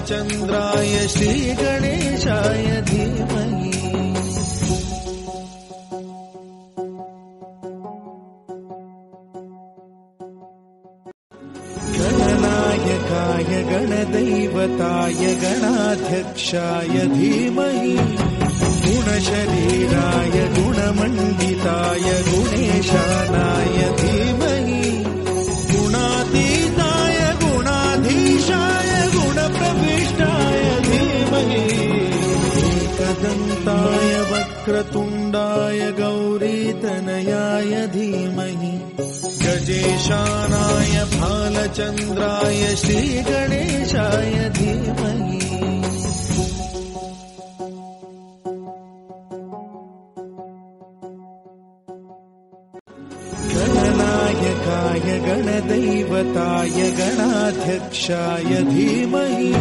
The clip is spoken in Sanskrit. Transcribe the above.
भालचन्द्राय श्रीगणेशाय धीमहि। गणनायकाय गणदैवताय गणाध्यक्षाय धीमहि। गुणशरीराय गुणमण्डिताय गुणेशानाय एकदन्ताय वक्रतुण्डाय गौरीतनयाय धीमहि। गजेशानाय भालचन्द्राय श्रीगणेशाय धीमहि। गणनायकाय गणदैवताय गणाध्यक्षाय धीमहि